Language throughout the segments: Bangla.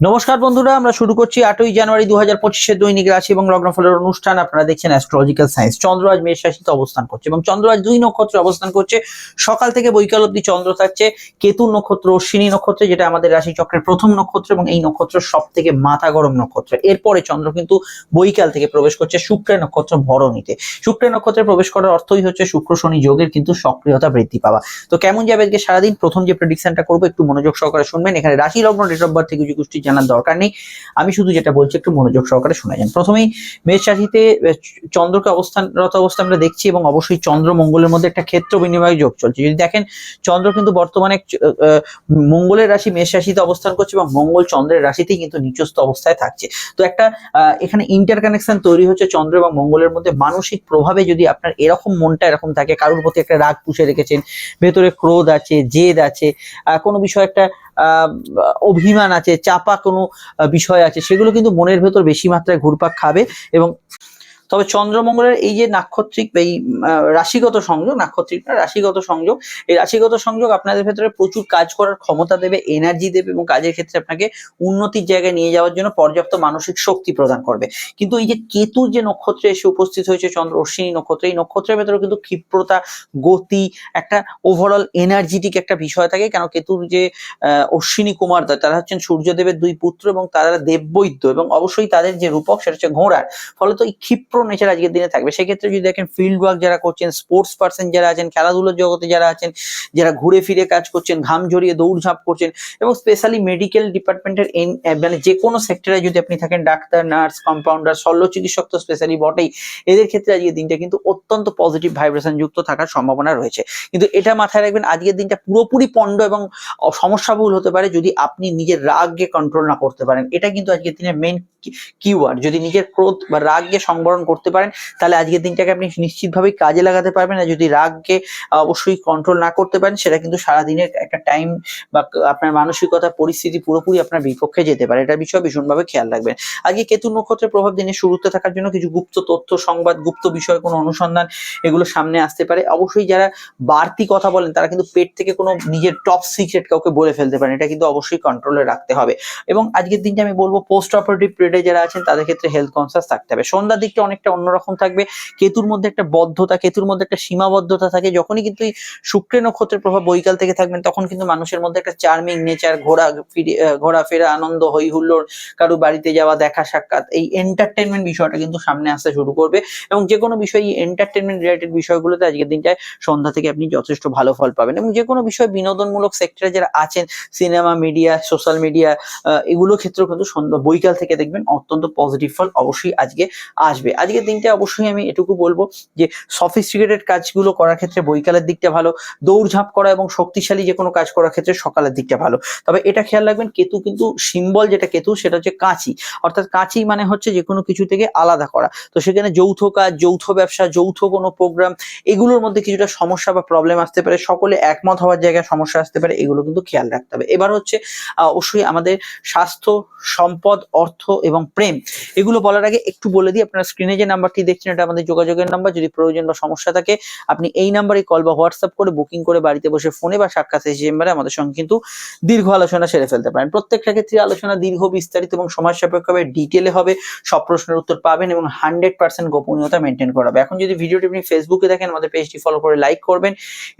নমস্কার বন্ধুরা, আমরা শুরু করছি আটই জানুয়ারি দু হাজার পঁচিশের দৈনিক রাশি এবং লগ্নফলের অনুষ্ঠান। আপনারা দেখছেন অ্যাস্ট্রোলজিক্যাল সায়েন্স চন্দ্র আজ মেষ রাশিতে অবস্থান করছে এবং চন্দ্র আজ দুই নক্ষত্রে অবস্থান করছে। সকাল থেকে বৈকাল অব্দি চন্দ্র থাকছে। কেতু নক্ষত্র অশ্বিনী নক্ষত্রে, যেটা আমাদের রাশি চক্রের প্রথম নক্ষত্র এবং এই নক্ষত্র সব থেকে মাথা গরম নক্ষত্র। এরপরে চন্দ্র কিন্তু বৈকাল থেকে প্রবেশ করছে শুক্রের নক্ষত্র ভরণীতে। শুক্রের নক্ষত্রে প্রবেশ করার অর্থই হচ্ছে শুক্র শনি যোগের কিন্তু সক্রিয়তা বৃদ্ধি পাওয়া। তো কেমন যাবে আজকে সারাদিন? প্রথম যে প্রেডিকশনটা করব, একটু মনোযোগ সহকারে শুনবেন। এখানে রাশি লগ্ন ডেট অফ বার্থ থেকে গোষ্ঠী জানার দরকার নেই। আমি শুধু যেটা বলছি, একটু মনোযোগ সহকারে শোনা যান। প্রথমেই মেষ রাশিতে চন্দ্রকে অবস্থানরত অবস্থা আমরা দেখছি এবং অবশ্যই চন্দ্র মঙ্গলের মধ্যে একটা ক্ষেত্র বিনিময় যোগ চলছে। যদি দেখেন, চন্দ্র কিন্তু বর্তমানে মঙ্গলের রাশি মেষ রাশিতে অবস্থান করছে এবং মঙ্গল চন্দ্রের রাশিতেই কিন্তু নিচস্থ অবস্থায় থাকছে। তো একটা এখানে ইন্টার কানেকশন তৈরি হচ্ছে চন্দ্র এবং মঙ্গলের মধ্যে। মানসিক প্রভাবে যদি আপনার এরকম মনটা এরকম থাকে, কারোর প্রতি একটা রাগ পুষে রেখেছেন, ভেতরে ক্রোধ আছে, জেদ আছে কোনো বিষয় একটা অভিমান আছে, চাপা কোনো বিষয় আছে, সেগুলো কিন্তু মনের ভেতর বেশি মাত্রায় ঘুরপাক খাবে এবং তবে চন্দ্রমঙ্গলের এই যে নাক্ষত্রিক এই রাশিগত সংযোগ নাক্ষত্রিক না রাশিগত সংযোগ এই রাশিগত সংযোগ আপনাদের ভেতরে প্রচুর কাজ করার ক্ষমতা দেবে এনার্জি দেবে এবং কাজের ক্ষেত্রে আপনাকে উন্নতির জায়গায় নিয়ে যাওয়ার জন্য পর্যাপ্ত মানসিক শক্তি প্রদান করবে। কিন্তু এই যে কেতু যে নক্ষত্রে এসে উপস্থিত হয়েছে চন্দ্র অশ্বিনী নক্ষত্র এই নক্ষত্রের ভেতরে কিন্তু ক্ষিপ্রতা গতি একটা ওভারঅল এনার্জেটিক একটা বিষয় থাকে। কেন? কেতুর যে অশ্বিনী কুমার দ্বয়, তারা হচ্ছেন সূর্যদেবের দুই পুত্র এবং তারা দেববৈদ্য এবং অবশ্যই তাদের যে রূপক সেটা হচ্ছে ঘোড়ার। ফলে তো এই ক্ষিপ্র নেচার আজকের দিনে থাকবে। সেক্ষেত্রে যদি দেখেন ফিল্ড ওয়ার্ক যারা করছেন স্পোর্টস পার্সন যারা আছেন, খেলাধুলোর জগতে যারা আছেন, যারা ঘুরে ফিরে কাজ করছেন, ঘাম ঝরিয়ে দৌড়ঝাঁপ করছেন এবং স্পেশালি মেডিকেল ডিপার্টমেন্টের মানে যে কোনো সেক্টরে যদি আপনি থাকেন, ডাক্তার নার্স কম্পাউন্ডার শল্য চিকিৎসক তো স্পেশালি বটেই। এদের ক্ষেত্রে আজকের দিনটা কিন্তু অত্যন্ত পজিটিভ ভাইব্রেশন যুক্ত থাকার সম্ভাবনা রয়েছে। কিন্তু এটা মাথায় রাখবেন, আজকের দিনটা পুরোপুরি পণ্ড এবং সমস্যাবহুল হতে পারে যদি আপনি নিজের রাগকে কন্ট্রোল না করতে পারেন। এটা কিন্তু আজকের দিনের মেন কিওয়ার্ড যদি নিজের ক্রোধ বা রাগকে সংবরণ করতে পারেন, তাহলে আজকের দিনটাকে আপনি নিশ্চিতভাবেই কাজে লাগাতে পারবেন। আর যদি রাগকে অবশ্যই কন্ট্রোল না করতে পারেন, সেটা কিন্তু সারাদিনের একটা টাইম বা আপনার মানসিকতা, পরিস্থিতি পুরোপুরি আপনার বিপক্ষে যেতে পারে। এটা বিষয়ে ভীষণভাবে খেয়াল রাখবেন। আজকে কেতু নক্ষত্রের প্রভাব দিনের শুরুতে থাকার জন্য কিছু গুপ্ত তথ্য, সংবাদ, গুপ্ত বিষয় কোনো অনুসন্ধান এগুলো সামনে আসতে পারে। অবশ্যই যারা বাড়তি কথা বলেন, তারা কিন্তু পেট থেকে কোনো নিজের টপ সিক্রেট কাউকে বলে ফেলতে পারেন। এটা কিন্তু অবশ্যই কন্ট্রোলে রাখতে হবে। এবং আজকের দিনটা আমি বলব পোস্ট অপারেটিভ পিরিয়ডে যারা আছেন, তাদের ক্ষেত্রে হেলথ কনসিয়াস থাকতে হবে। সন্ধ্যার দিকটা অনেকটা অন্যরকম থাকবে। কেতুর মধ্যে একটা বদ্ধতা, কেতুর মধ্যে একটা সীমাবদ্ধতা থাকে। যখনই কিন্তু এই শুক্রে নক্ষত্রের প্রভাব বৈকাল থেকে থাকবেন, তখন কিন্তু মানুষের মধ্যে একটা চার্মিং নেচার ঘোরা ফিরে ঘোরাফেরা, আনন্দ হই হুল্লোড় কারও বাড়িতে যাওয়া, দেখা, সাক্ষাৎ, এই এন্টারটেনমেন্ট বিষয়টা কিন্তু সামনে আসতে শুরু করবে। এবং যে কোনো বিষয়, এই এন্টারটেনমেন্ট রিলেটেড বিষয়গুলোতে আজকের দিনটায় সন্ধ্যা থেকে আপনি যথেষ্ট ভালো ফল পাবেন। এবং যে কোনো বিষয়, বিনোদনমূলক সেক্টরে যারা আছেন সিনেমা মিডিয়া সোশ্যাল মিডিয়া এগুলো ক্ষেত্রেও কিন্তু সন্ধ্যা, বৈকাল থেকে দেখবেন অত্যন্ত পজিটিভ ফল অবশ্যই আজকে আসবে। আজকের দিনটা অবশ্যই আমি এটুকু বলব যে সফিস্টিকেটেড কাজগুলো করার ক্ষেত্রে বৈকালের দিকটা ভালো, দৌড়ঝাঁপ করা এবং শক্তিশালী যে কোনো কাজ করার ক্ষেত্রে সকালের দিকটা ভালো। তবে এটা খেয়াল রাখবেন, কেতু কিন্তু সিম্বল যেটা কেতু সেটা হচ্ছে কাঁচি। অর্থাৎ কাঁচি মানে হচ্ছে যে কোনো কিছু থেকে আলাদা করা। তো সেখানে যৌথ কাজ, যৌথ ব্যবসা, যৌথ কোনো প্রোগ্রাম এগুলোর মধ্যে কিছুটা সমস্যা বা প্রবলেম আসতে পারে। সকলে একমত হওয়ার জায়গায় সমস্যা আসতে পারে, এগুলো কিন্তু খেয়াল রাখতে হবে। এবার হচ্ছে অবশ্যই আমাদের স্বাস্থ্য, সম্পদ, অর্থ এবং প্রেম, এগুলো বলার আগে একটু বলে দিই, আপনারা স্ক্রিনে যে নাম্বারটি দেখছেন, এটা আমাদের যোগাযোগের নাম্বার। যদি প্রয়োজন বা সমস্যা থাকে, আপনি এই নাম্বারে কল বা হোয়াটসঅ্যাপ করে বুকিং করে বাড়িতে বসে ফোনে বা সাক্ষাৎ চেম্বারে আমাদের সঙ্গে কিন্তু দীর্ঘ আলোচনা সেরে ফেলতে পারেন। প্রত্যেকটা ক্ষেত্রে আলোচনা দীর্ঘ, বিস্তারিত এবং সময় সাপেক্ষ হবে ডিটেলে হবে। সব প্রশ্নের উত্তর পাবেন এবং হান্ড্রেড পার্সেন্ট গোপনীয়তা মেনটেন করা হবে। এখন যদি ভিডিওটি আপনি ফেসবুকে দেখেন, আমাদের পেজটি ফলো করে লাইক করবেন।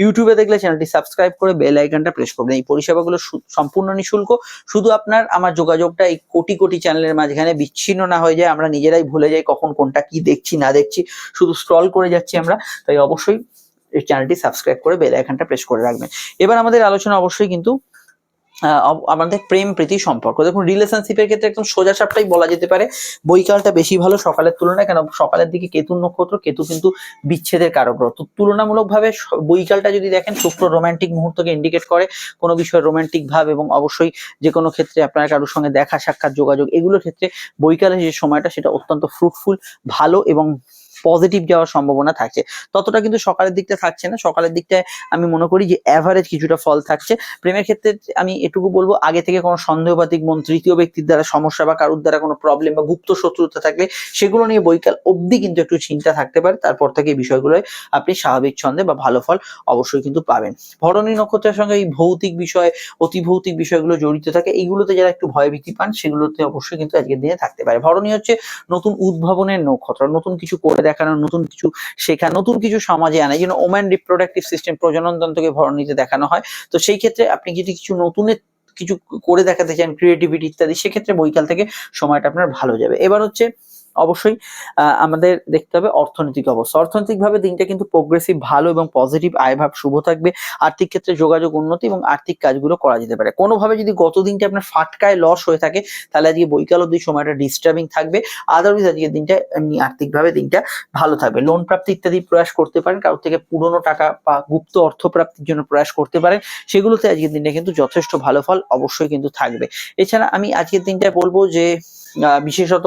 ইউটিউবে দেখলে চ্যানেলটি সাবস্ক্রাইব করে বেল আইকনটা প্রেস করবেন। এই পরিষেবাগুলো সম্পূর্ণ নিঃশুল্ক। শুধু আপনার, আমার যোগাযোগটা এই কোটি কোটি চ্যানেলের মাঝখানে বিচ্ছিন্ন না হয়ে যায়। আমরা নিজেরাই ভুলে যাই কখন কোনটা কি দেখছি, না দেখছি, শুধু স্ক্রল করে যাচ্ছি আমরা, তাই অবশ্যই এই চ্যানেলটি সাবস্ক্রাইব করে বেল আইকনটা প্রেস করে রাখবেন। এবার আমাদের আলোচনা অবশ্যই কিন্তু আমাদের প্রেম, প্রীতি, সম্পর্ক। দেখুন রিলেশনশিপের ক্ষেত্রে একদম সোজা সাপটাই বলা যেতে পারে। বৈকালটা বেশি ভালো, সকালের তুলনায়, কেন সকালের দিকে কেতু নক্ষত্র, কেতু কিন্তু বিচ্ছেদের কারক তো তুলনামূলকভাবে বৈকালটা যদি দেখেন, শুক্র রোমান্টিক মুহূর্তকে ইন্ডিকেট করে। কোনো বিষয়ে রোমান্টিক ভাব এবং অবশ্যই যে কোনো ক্ষেত্রে আপনার কারোর সঙ্গে দেখা, সাক্ষাৎ, যোগাযোগ, এগুলোর ক্ষেত্রে বৈকালের যে সময়টা, সেটা অত্যন্ত ফ্রুটফুল ভালো এবং পজিটিভ যাওয়ার সম্ভাবনা থাকছে। ততটা কিন্তু সকালের দিকটা থাকছে না। সকালের দিকটায় আমি মনে করি যে অ্যাভারেজ কিছুটা ফল থাকছে। প্রেমের ক্ষেত্রে আমি এটুকু বলব, আগে থেকে কোনো সন্দেহবাতিক মন তৃতীয় ব্যক্তির দ্বারা সমস্যা বা কারোর দ্বারা কোনো প্রবলেম বা গুপ্ত শত্রুতা থাকলে সেগুলো নিয়ে বৈকাল অবধি কিন্তু একটু চিন্তা থাকতে পারে। তারপর থেকে এই বিষয়গুলোয় আপনি স্বাভাবিক ছন্দে বা ভালো ফল অবশ্যই কিন্তু পাবেন। ভরণী নক্ষত্রের সঙ্গে এই ভৌতিক বিষয়, অতি ভৌতিক বিষয়গুলো জড়িত থাকে, এইগুলোতে যারা একটু ভয়ভীতি পান, সেগুলোতে অবশ্যই কিন্তু আজকের দিনে থাকতে পারে। ভরণী হচ্ছে নতুন উদ্ভাবনের নক্ষত্র, নতুন কিছু করে দেখানো, নতুন কিছু শেখা, নতুন কিছু সমাজে আনা জন্য ওম্যান রিপ্রোডাক্টিভ সিস্টেম প্রজনন তন্ত্রকে ভরণীতে দেখানো হয়। তো সেই ক্ষেত্রে আপনি যদি কিছু নতুনের কিছু করে দেখাতে চান ক্রিয়েটিভিটি ইত্যাদি, সেক্ষেত্রে বৈকাল থেকে সময়টা আপনার ভালো যাবে। এবার হচ্ছে অবশ্যই আমাদের দেখতে হবে অর্থনৈতিক অবস্থা। অর্থনৈতিকভাবে দিনটা কিন্তু প্রোগ্রেসিভ ভালো এবং পজিটিভ আয়ভাব শুভ থাকবে। আর্থিক ক্ষেত্রে যোগাযোগ উন্নতি এবং আর্থিক কাজগুলো করা যেতে পারে। কোনোভাবে যদি গত দিনটা আপনার ফাটকায় লস হয়ে থাকে, তাহলে আজকে বৈকাল অব্দি সময়টা ডিস্টার্বিং থাকবে। আদারওয়াইজ আজকের দিনটা এমনি আর্থিকভাবে দিনটা ভালো থাকবে। লোন প্রাপ্তি ইত্যাদি প্রয়াস করতে পারেন, কারোর থেকে পুরনো টাকা বা গুপ্ত অর্থ প্রাপ্তির জন্য প্রয়াস করতে পারেন। সেগুলোতে আজকের দিনটা কিন্তু যথেষ্ট ভালো ফল অবশ্যই কিন্তু থাকবে। এছাড়া আমি আজকের দিনটায় বলব যে বিশেষত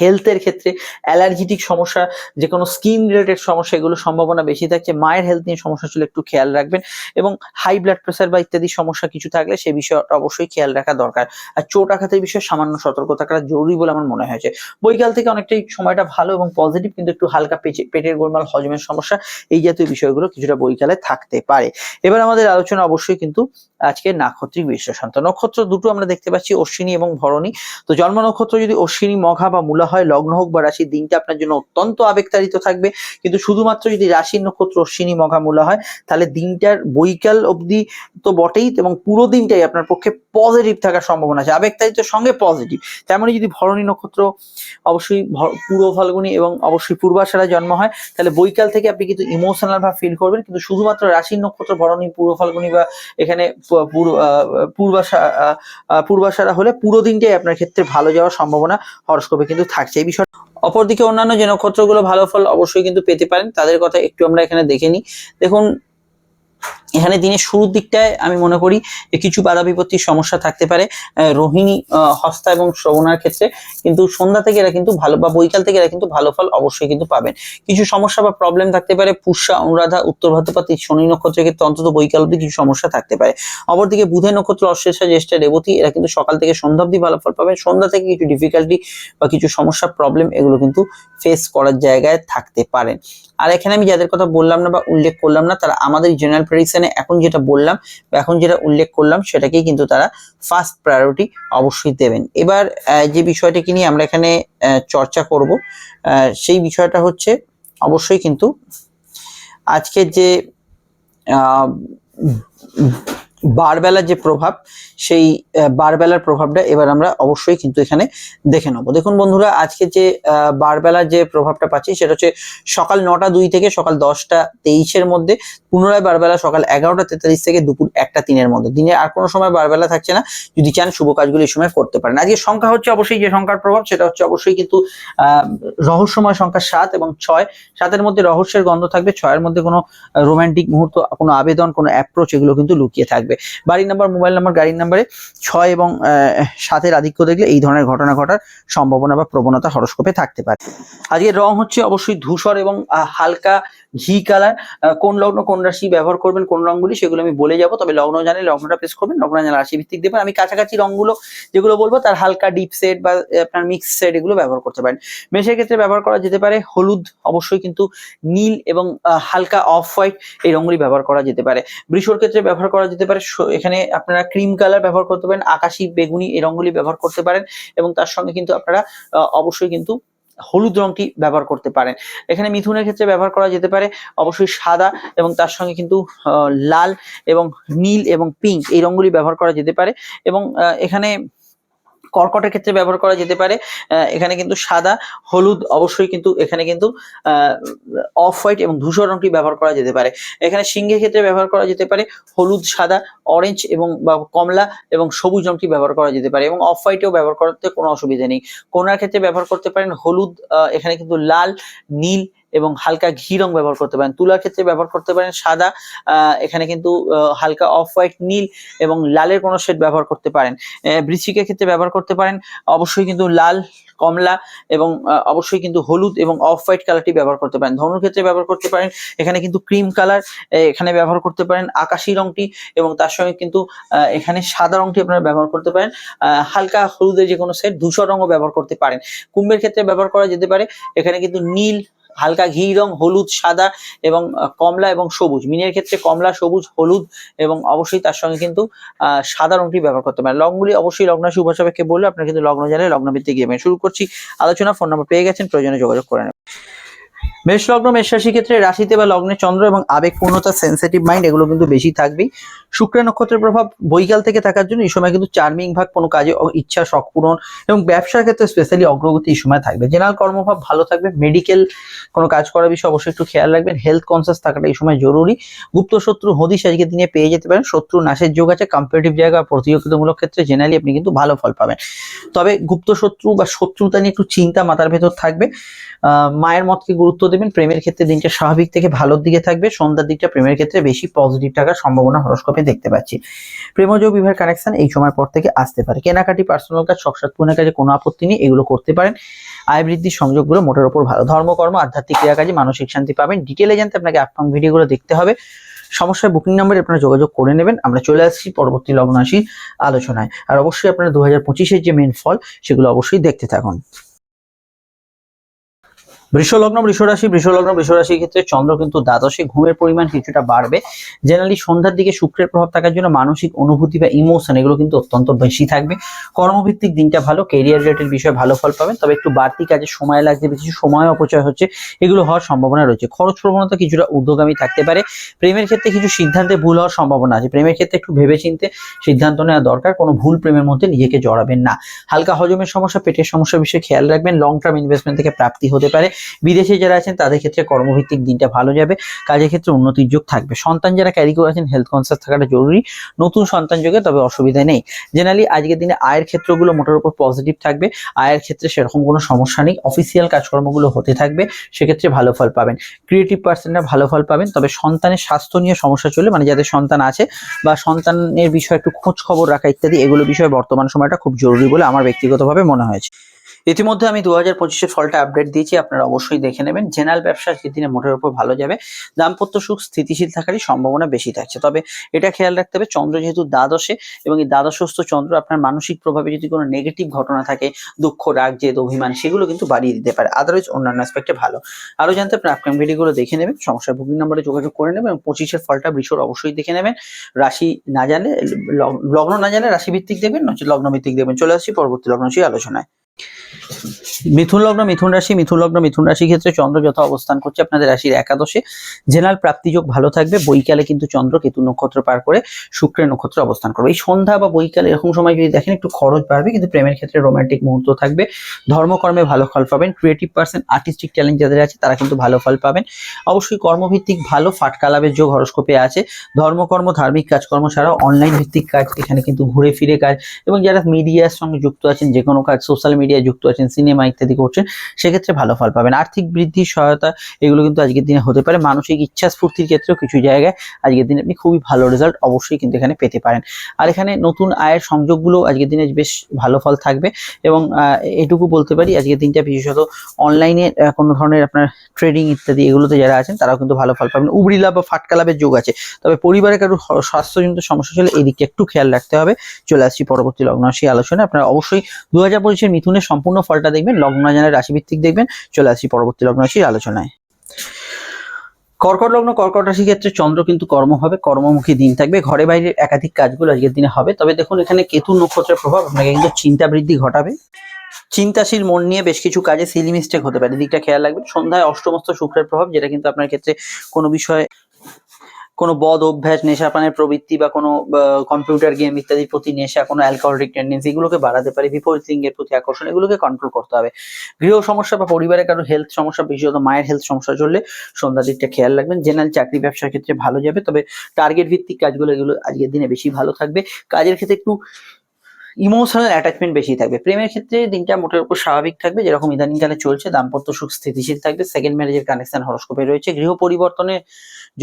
হেলথের ক্ষেত্রে অ্যালার্জিটিক সমস্যা যে কোনো স্কিন রিলেটেড সমস্যা, এগুলো সম্ভাবনা বেশি থাকছে। মায়ের হেলথ নিয়ে সমস্যা ছিল, একটু খেয়াল রাখবেন। এবং হাই ব্লাড প্রেশার বা ইত্যাদি সমস্যা কিছু থাকলে সেই বিষয়টা অবশ্যই খেয়াল রাখা দরকার। আর চোট আঘাতের বিষয়ে সামান্য সতর্ক থাকা জরুরি বলে আমার মনে হয়েছে। বৈকাল থেকে অনেকটাই সময়টা ভালো এবং পজিটিভ কিন্তু একটু হালকা পেটের গোলমাল, হজমের সমস্যা, এই জাতীয় বিষয়গুলো কিছুটা বৈকালে থাকতে পারে। এবার আমাদের আলোচনা অবশ্যই কিন্তু আজকে নাক্ষত্রিক বিশ্লেষণ। তো নক্ষত্র দুটো আমরা দেখতে পাচ্ছি, অশ্বিনী এবং ভরণী। তো জন্ম নক্ষত্র যদি অশ্বিনী, মঘা বা মূলা হয়, লগ্ন হোক বা রাশি দিনটা আপনার জন্য অত্যন্ত আবেগতাড়িত থাকবে। কিন্তু শুধুমাত্র যদি রাশির নক্ষত্র অশ্বিনী মঘা মূলা হয়, তাহলে দিনটার বৈকাল অবধি তো বটেই এবং পুরো দিনটাই আপনার পক্ষে পজিটিভ থাকার সম্ভাবনা আছে। আবেগতাড়িতর সঙ্গে পজিটিভ তেমনই যদি ভরণী নক্ষত্র অবশ্যই পূর্ব ফাল্গুনি এবং অবশ্যই পূর্বাশারা জন্ম হয়, তাহলে বৈকাল থেকে আপনি কিন্তু ইমোশনাল ভাবে ফিল করবেন। কিন্তু শুধুমাত্র রাশির নক্ষত্র, ভরণী, পূর্ব ফাল্গুনি বা এখানে পূর্বাশা পূর্বাশারা হলে পুরো দিনটাই আপনার ক্ষেত্রে ভালো যাওয়ার সম্ভাবনা। হরস্কোপে কিন্তু থাকছে। এই বিষয় অপরদিকে অন্যান্য যে নক্ষত্রগুলো ভালো ফল অবশ্যই কিন্তু পেতে পারেন। তাদের কথা একটু আমরা এখানে দেখে নিই। দেখুন এখানে দিনের শুরুর দিকটায় আমি মনে করি কিছু বাধা বিপত্তির সমস্যা থাকতে পারে রোহিণী হস্তা এবং শ্রবণার ক্ষেত্রে। কিন্তু সন্ধ্যা থেকে এরা কিন্তু ভালো বা বৈকাল থেকে এরা কিন্তু ভালো ফল অবশ্যই কিন্তু পাবেন। কিছু সমস্যা বা প্রবলেম থাকতে পারে, পুষ্যা, অনুরাধা, উত্তর ভাদ্রপতি, শনি নক্ষত্রের ক্ষেত্রে অন্তত বৈকাল অব্দি কিছু সমস্যা থাকতে পারে। অপরদিকে বুধের নক্ষত্র অশ্লেষা জ্যেষ্ঠা রেবতী, এরা কিন্তু সকাল থেকে সন্ধ্যা অব্দি ভালো ফল পাবেন। সন্ধ্যা থেকে কিছু ডিফিকাল্টি বা কিছু সমস্যা প্রবলেম এগুলো কিন্তু ফেস করার জায়গায় থাকতে পারেন। আর এখানে আমি যাদের কথা বললাম না বা উল্লেখ করলাম না, তারা আমাদের জেনারেল প্রেডিকশনে এখন যেটা বললাম বা এখন যেটা উল্লেখ করলাম সেটাকেই কিন্তু তারা ফার্স্ট প্রায়োরিটি অবশ্যই দেবেন। এবার যে বিষয়টাকে নিয়ে আমরা এখানে চর্চা করব সেই বিষয়টা হচ্ছে অবশ্যই কিন্তু আজকের যে বারবেলার যে প্রভাব, সেই বারবেলার প্রভাবটা এবার আমরা অবশ্যই কিন্তু এখানে দেখে নেব। দেখুন বন্ধুরা, আজকে যে বারবেলার যে প্রভাবটা পাচ্ছি, সেটা হচ্ছে সকাল নটা দুই থেকে সকাল দশটা তেইশের মধ্যে, পুনরায় বারবেলা সকাল এগারোটা তেতাল্লিশ থেকে দুপুর একটা তিনের মধ্যে। দিনে আর কোনো সময় বারবেলা থাকছে না, যদি চান শুভ কাজগুলো সময় করতে পারেন। আজকে সংখ্যা হচ্ছে অবশ্যই যে সংখ্যার প্রভাব, সেটা হচ্ছে অবশ্যই কিন্তু রহস্যময় সংখ্যা সাত এবং ছয়। সাতের মধ্যে রহস্যের গন্ধ থাকবে, ছয়ের মধ্যে কোনো রোমান্টিক মুহূর্ত, কোনো আবেদন, কোনো অ্যাপ্রোচ এগুলো কিন্তু লুকিয়ে থাকবে। বাড়ির নাম্বার মোবাইল নাম্বার গাড়ির নাম্বারে ছয় এবং সাতের আধিক্য দেখলে এই ধরনের ঘটনা ঘটার সম্ভাবনা বা প্রবণতা হরস্কোপে থাকতে পারে। আজকের রং হচ্ছে অবশ্যই ধূসর এবং হালকা ঘি কালার কোন লগ্ন, কোন রাশি ব্যবহার করবেন, কোন রঙগুলি, সেগুলো আমি বলে যাব। তবে লগ্ন জানলে লগ্নটা প্রেস করবেন, লগ্ন জানলে রাশি ভিত্তিক দেবেন আমি কাছাকাছি রঙগুলো যেগুলো বলব, তার হালকা ডিপ সেট বা আপনার মিক্স সেট এগুলো ব্যবহার করতে পারেন। মেশের ক্ষেত্রে ব্যবহার করা যেতে পারে হলুদ, অবশ্যই কিন্তু নীল এবং হালকা অফ হোয়াইট এই রঙগুলি ব্যবহার করা যেতে পারে। বৃষর ক্ষেত্রে ব্যবহার করা যেতে পারে এখানে আপনারা ক্রিম কালার ব্যবহার করতে পারেন, আকাশি বেগুনি এই রঙগুলি ব্যবহার করতে পারেন এবং তার সঙ্গে কিন্তু আপনারা অবশ্যই কিন্তু হলুদ রংটি ব্যবহার করতে পারেন। এখানে মিথুনের ক্ষেত্রে ব্যবহার করা যেতে পারে, অবশ্যই সাদা এবং তার সঙ্গে কিন্তু লাল এবং নীল এবং পিঙ্ক এই রঙগুলি ব্যবহার করা যেতে পারে এবং এখানে কর্কটের ক্ষেত্রে ব্যবহার করা যেতে পারে। এখানে কিন্তু সাদা, হলুদ অবশ্যই কিন্তু এখানে কিন্তু অফ হোয়াইট এবং ধূসর রংটি ব্যবহার করা যেতে পারে। এখানে সিংহের ক্ষেত্রে ব্যবহার করা যেতে পারে, হলুদ, সাদা অরেঞ্জ এবং বা কমলা এবং সবুজ রংটি ব্যবহার করা যেতে পারে এবং অফ হোয়াইটেও ব্যবহার করতে কোনো অসুবিধা নেই। কোনার ক্ষেত্রে ব্যবহার করতে পারেন হলুদ এখানে কিন্তু লাল, নীল এবং হালকা ঘি রং ব্যবহার করতে পারেন। তুলার ক্ষেত্রে ব্যবহার করতে পারেন সাদা এখানে কিন্তু হালকা অফ হোয়াইট নীল এবং লালের কোনো শেড ব্যবহার করতে পারেন। বৃশ্চিকের ক্ষেত্রে ব্যবহার করতে পারেন। অবশ্যই কিন্তু লাল, কমলা এবং অবশ্যই কিন্তু হলুদ এবং অফ হোয়াইট কালারটি ব্যবহার করতে পারেন। ধনুর ক্ষেত্রে ব্যবহার করতে পারেন। এখানে কিন্তু ক্রিম কালার এখানে ব্যবহার করতে পারেন আকাশি রংটি এবং তার সঙ্গে কিন্তু এখানে সাদা রংটি আপনারা ব্যবহার করতে পারেন। হালকা হলুদের যে কোনো সেট ধূসর রঙও ব্যবহার করতে পারেন। কুম্ভের ক্ষেত্রে ব্যবহার করা যেতে পারে। এখানে কিন্তু নীল হালকা ঘি, রং হলুদ, সাদা এবং কমলা এবং সবুজ। মিনের ক্ষেত্রে কমলা, সবুজ, হলুদ এবং অবশ্যই তার সঙ্গে কিন্তু সাদা রংটি ব্যবহার করতে পারেন। লগ্নগুলি অবশ্যই লগ্ন শুভ সাপেক্ষে বললে আপনার কিন্তু লগ্ন জানে লগ্ন ভিত্তিক গেমে শুরু করছি। আলোচনা ফোন নম্বর পেয়ে গেছেন, প্রয়োজনে যোগাযোগ করে নেবেন। মেষ লগ্ন, মেষ রাশির ক্ষেত্রে রাশিতে বা লগ্নে চন্দ্র এবং আবেগপূর্ণতা সেন্সিটিভ মাইন্ড এগুলো কিন্তু বেশি থাকবেই। শুক্র নক্ষত্রের প্রভাব বৈকাল থেকে থাকার জন্য এই সময় কিন্তু চার্মিং ভাগ কোনো কাজে ইচ্ছা, শখ পূরণ এবং ব্যবসার ক্ষেত্রে স্পেশালি অগ্রগতি এই সময় থাকবে। জেনারেল কর্মভাব ভালো থাকবে মেডিকেল কোনো কাজ করার বিষয়ে অবশ্যই একটু খেয়াল রাখবেন। হেলথ কনসিয়াস থাকাটা এই সময় জরুরি। গুপ্ত শত্রু, হদিশ আজকের দিনে পেয়ে যেতে পারেন। শত্রু নাশের যোগ আছে কম্পারেটিভ জায়গা প্রতিযোগিতামূলক ক্ষেত্রে জেনারেলি আপনি কিন্তু ভালো ফল পাবেন। তবে গুপ্ত শত্রু বা শত্রুতা নিয়ে একটু চিন্তা মাথার ভেতর থাকবে। মায়ের মতকে গুরুত্ব দেবেন, প্রেমের ক্ষেত্রে দিনটা স্বাভাবিক থেকে ভালোর দিকে থাকবে, সন্ধ্যার দিকটা প্রেমের ক্ষেত্রে বেশি পজিটিভ থাকার সম্ভাবনা হরস্কোপে দেখতে পাচ্ছি। প্রেমজ বিবাহের কানেকশন এই সময় পর থেকে আসতে পারে। কেনাকাটি পার্সোনাল কাজ শখসাত পূরণের কাজে কোনো আপত্তি নেই, এগুলো করতে পারেন। আয় বৃদ্ধির সংযোগগুলো মোটের ওপর ভালো। ধর্মকর্ম, আধ্যাত্মিক ক্রিয়া কাজে মানসিক শান্তি পাবেন। ডিটেলে জানতে আপনাকে আপকাম ভিডিওগুলো দেখতে হবে। সমস্যায় বুকিং নাম্বারে আপনারা যোগাযোগ করে নেবেন। আমরা চলে আসছি পরবর্তী লগ্ন আলোচনায়। আর অবশ্যই আপনারা দু হাজার যে মেন ফল সেগুলো অবশ্যই দেখতে থাকুন। বৃষলগ্ন, বৃষরাশি, বৃষলগ্ন, বৃষরাশির ক্ষেত্রে চন্দ্র কিন্তু দ্বাদশে ঘুমের পরিমাণ কিছুটা বাড়বে। জেনারেলি সন্ধ্যার দিকে শুক্রের প্রভাব থাকার জন্য মানসিক অনুভূতি বা ইমোশন এগুলো কিন্তু অত্যন্ত বেশি থাকবে। কর্মভিত্তিক দিনটা ভালো কেরিয়ার রিলেটেড বিষয়ে ভালো ফল পাবেন, তবে একটু বাড়তি কাজে সময় লাগছে কিছু সময় অপচয় হচ্ছে, এগুলো হওয়ার সম্ভাবনা রয়েছে। খরচ প্রবণতা কিছুটা ঊর্ধ্বগামী থাকতে পারে। প্রেমের ক্ষেত্রে কিছু সিদ্ধান্তে ভুল হওয়ার সম্ভাবনা আছে। প্রেমের ক্ষেত্রে একটু ভেবেচিন্তে সিদ্ধান্ত নেওয়া দরকার, কোনো ভুল প্রেমের মধ্যে নিজেকে জড়াবেন না। হালকা হজমের সমস্যা, পেটের সমস্যা বিষয়ে খেয়াল রাখবেন লং টার্ম ইনভেস্টমেন্ট থেকে প্রাপ্তি হতে পারে। বিদেশে যারা আছেন, তাদের ক্ষেত্রে কর্মভিত্তিক দিনটা ভালো যাবে। কাজের ক্ষেত্রে উন্নতির যোগ থাকবে। সন্তান যারা ক্যারি করে আছেন হেলথ কনসিয়াস থাকাটা জরুরি। নতুন সন্তান যোগে তবে অসুবিধা নেই। জেনারেলি আজকের দিনে আয়ের ক্ষেত্রগুলো মোটের উপর পজিটিভ থাকবে। আয়ের ক্ষেত্রে সেরকম কোনো সমস্যা নেই। অফিসিয়াল কাজকর্মগুলো হতে থাকবে। সেক্ষেত্রে ভালো ফল পাবেন। ক্রিয়েটিভ পার্সনরা ভালো ফল পাবেন। তবে সন্তানের স্বাস্থ্য নিয়ে সমস্যা চলে মানে যাদের সন্তান আছে বা সন্তানের বিষয়ে একটু খোঁজ খবর রাখা ইত্যাদি, এগুলো বিষয়ে বর্তমান সময়টা খুব জরুরি বলে আমার ব্যক্তিগতভাবে মনে হয়েছে। ইতিমধ্যে আমি দু হাজার পঁচিশের ফলটা আপডেট দিয়েছি, আপনারা অবশ্যই দেখে নেবেন। জেনারেল ব্যবসা আজকের দিনে মোটের উপর ভালো যাবে, দাম্পত্য সুখ স্থিতিশীল থাকারই সম্ভাবনা বেশি থাকছে। তবে এটা খেয়াল রাখতে হবে, চন্দ্র যেহেতু দ্বাদশে এবং এই দ্বাদশস্থ চন্দ্র আপনার মানসিক প্রভাবে যদি কোনো নেগেটিভ ঘটনা থাকে, দুঃখ, রাগ, জেদ, অভিমান, সেগুলো কিন্তু বাড়িয়ে দিতে পারে। আদারওয়াইজ অন্যান্য অ্যাসপেক্টে ভালো। আরও জানতে আপনার আপকাম ভিডিওগুলো দেখে নেবেন, সমস্যার বুকিং নাম্বারে যোগাযোগ করে নেবেন এবং পঁচিশের ফলটা বৃষর অবশ্যই দেখে নেবেন। রাশি না জানলে লগ্ন না জানলে রাশি ভিত্তিক দেখবেন, নচেত লগ্ন ভিত্তিক দেখবেন। চলে আসছি পরবর্তী লগ্ন সেই আলোচনায়। মিথুন লগ্ন, মিথুন রাশি, মিথুন লগ্ন, মিথুন রাশির ক্ষেত্রে চন্দ্র যত অবস্থান করছে আপনাদের রাশির একাদশে। জেনারেল প্রাপ্তিযোগ ভালো থাকবে, বৈকালে কিন্তু চন্দ্র কেতু নক্ষত্র পার করে শুক্রের নক্ষত্র অবস্থান করবে। এই সন্ধ্যা বা বৈকালে এরকম সময় যদি দেখেন, একটু খরচ বাড়বে, কিন্তু প্রেমের ক্ষেত্রে রোমান্টিক মুহূর্ত থাকবে। ধর্মকর্মে ভালো ফল পাবেন ক্রিয়েটিভ পার্সন আর্টিস্টিক ট্যালেন্ট যাদের আছে, তারা কিন্তু ভালো ফল পাবেন। অবশ্যই কর্মভিত্তিক ভালো ফাটকা লাভের যোগ হরস্কোপে আছে। ধর্মকর্ম, ধার্মিক কাজকর্ম ছাড়াও অনলাইন ভিত্তিক কাজ এখানে কিন্তু ঘুরে ফিরে কাজ এবং যারা মিডিয়ার সঙ্গে যুক্ত আছেন যে কোনো কাজ সোশ্যাল মিডিয়ায় যুক্ত আছেন সিনেমা ইত্যাদি করছেন, সেক্ষেত্রে ভালো ফল পাবেন। আর্থিক বৃদ্ধির সহায়তা এগুলো কিন্তু আজকের দিনে হতে পারে। মানসিক ইচ্ছা স্ফূর্তির ক্ষেত্রেও কিছু জায়গায় আজকের দিনে আপনি খুবই ভালো রেজাল্ট অবশ্যই কিন্তু এখানে পেতে পারেন। আর এখানে নতুন আয়ের সংযোগগুলো আজকের দিনে বেশ ভালো ফল থাকবে এবং এটুকু বলতে পারি, আজকের দিনটা বিশেষত অনলাইনে কোনো ধরনের আপনার ট্রেডিং ইত্যাদি এগুলোতে যারা আছেন, তারাও কিন্তু ভালো ফল পাবেন। উবরি লাভ বা ফাটকা লাভের যোগ আছে। তবে পরিবারে কারও স্বাস্থ্যজনিত সমস্যা চলে এদিকে একটু খেয়াল রাখতে হবে। চলে আসছি পরবর্তী লগ্ন সেই আলোচনায়। আপনারা অবশ্যই দু হাজার পঁচিশের মিথুনের সম্পূর্ণ ফলটা দেখবেন, লগ্ন জানার রাশিভিত্তিক দেখবেন। চলে আসছি পরবর্তী লগ্ন রাশির আলোচনায়। কর্কট লগ্ন, কর্কট রাশির ক্ষেত্রে চন্দ্র কিন্তু কর্ম হবে, কর্মমুখী দিন থাকবে। ঘরে বাইরে একাধিক কাজগুলো আজকের দিনে হবে। তবে দেখুন, এখানে কেতু নক্ষত্রের প্রভাব, আপনাকে কিন্তু চিন্তা বৃদ্ধি ঘটাবে। চিন্তাশীল মন নিয়ে বেশ কিছু কাজে সিলি মিস্টেক হতে পারে। দিকটা খেয়াল রাখবেন। সন্ধ্যায় অষ্টমস্ত শুক্রের প্রভাব, যেটা কিন্তু আপনার ক্ষেত্রে কোনো বিষয়ে কোনো বদ অভ্যাস, নেশা পানের প্রবৃত্তি বা কোনো কম্পিউটার গেম ইত্যাদির প্রতি নেশা, কোনো অ্যালকোহলিক টেন্ডেন্সি এগুলোকে বাড়াতে পারে, বিপরীত লিঙ্গের প্রতি আকর্ষণ এগুলোকে কন্ট্রোল করতে হবে। গৃহ সমস্যা বা পরিবারে কারও হেলথ সমস্যা, বিশেষত মায়ের হেলথ সমস্যা চললে সন্ধ্যার দিকটা খেয়াল রাখবেন। জেনারেল চাকরি ব্যবসার ক্ষেত্রে ভালো যাবে, তবে টার্গেট ভিত্তিক কাজগুলো এগুলো আজকের দিনে বেশি ভালো থাকবে। কাজের ক্ষেত্রে একটু ইমোশনাল অ্যাটাচমেন্ট বেশি থাকবে। প্রেমের ক্ষেত্রে দিনটা মোটের উপর স্বাভাবিক থাকবে, যেরকম ইদানিংকালে চলছে, দাম্পত্য সুখ স্থিতিশীল থাকবে সেকেন্ড ম্যারেজের কানেকশন হরস্কোপে রয়েছে, গৃহ পরিবর্তনের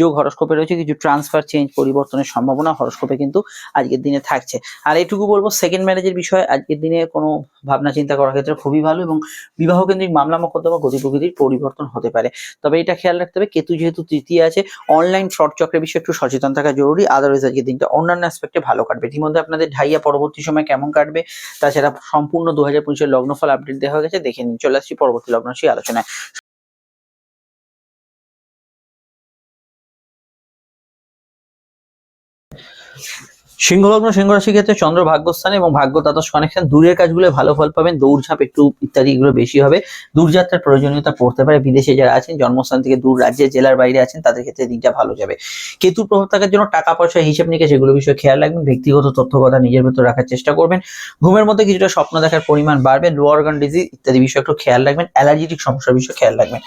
যোগ হরস্কোপে রয়েছে, কিছু ট্রান্সফার চেঞ্জ পরিবর্তনের সম্ভাবনা হরস্কোপে কিন্তু আজকের দিনে থাকছে। আর এটুকু বলব সেকেন্ড ম্যারেজের বিষয়ে আজকের দিনে কোনো ভাবনা চিন্তা করার ক্ষেত্রে খুবই ভালো এবং বিবাহ কেন্দ্রিক মামলা মোকদ্দমা গতি প্রকৃতির পরিবর্তন হতে পারে। তবে এটা খেয়াল রাখতে হবে, কেতু যেহেতু তৃতীয় আছে অনলাইন ফ্রড চক্রের বিষয়ে একটু সচেতন থাকা জরুরি আদারওয়াইজ আজকের দিনটা অন্যান্য অ্যাসপেক্টে ভালো কাটবে। ইতিমধ্যে আপনাদের ঢাইয়া পরবর্তী সময় কেমন কাটবে, তাছাড়া সম্পূর্ণ দু হাজার পঁচিশের লগ্নফল আপডেট দেওয়া হয়ে গেছে, দেখে নিন, চলে আসছি পরবর্তী লগ্ন সেই আলোচনায়। সিংহলগ্ন সিংহ রাশি ক্ষেত্রে চন্দ্র ভাগ্যস্থানে এবং ভাগ্য দ্বাদশ কানেকশন দূরের কাজগুলো ভালো ফল পাবেন, দৌড়ঝাঁপ একটু ইত্যাদি এগুলো বেশি হবে। দূরযাত্রার প্রয়োজনীয়তা পড়তে পারে, বিদেশে যারা আছেন, জন্মস্থান থেকে দূর রাজ্যে, জেলার বাইরে আছেন, তাদের ক্ষেত্রে দিনটা ভালো যাবে। কেতুর প্রভাব থাকার জন্য টাকা পয়সা, হিসেব নিকেশ এগুলো বিষয়ে খেয়াল রাখবেন, ব্যক্তিগত তথ্য কথা নিজের ভেতর রাখার চেষ্টা করবেন। ঘুমের মধ্যে কিছুটা স্বপ্ন দেখার পরিমাণ বাড়বে লো অর্গান ডিজিজ ইত্যাদি বিষয়ে একটু খেয়াল রাখবেন অ্যালার্জিটিক সমস্যার বিষয়ে খেয়াল রাখবেন।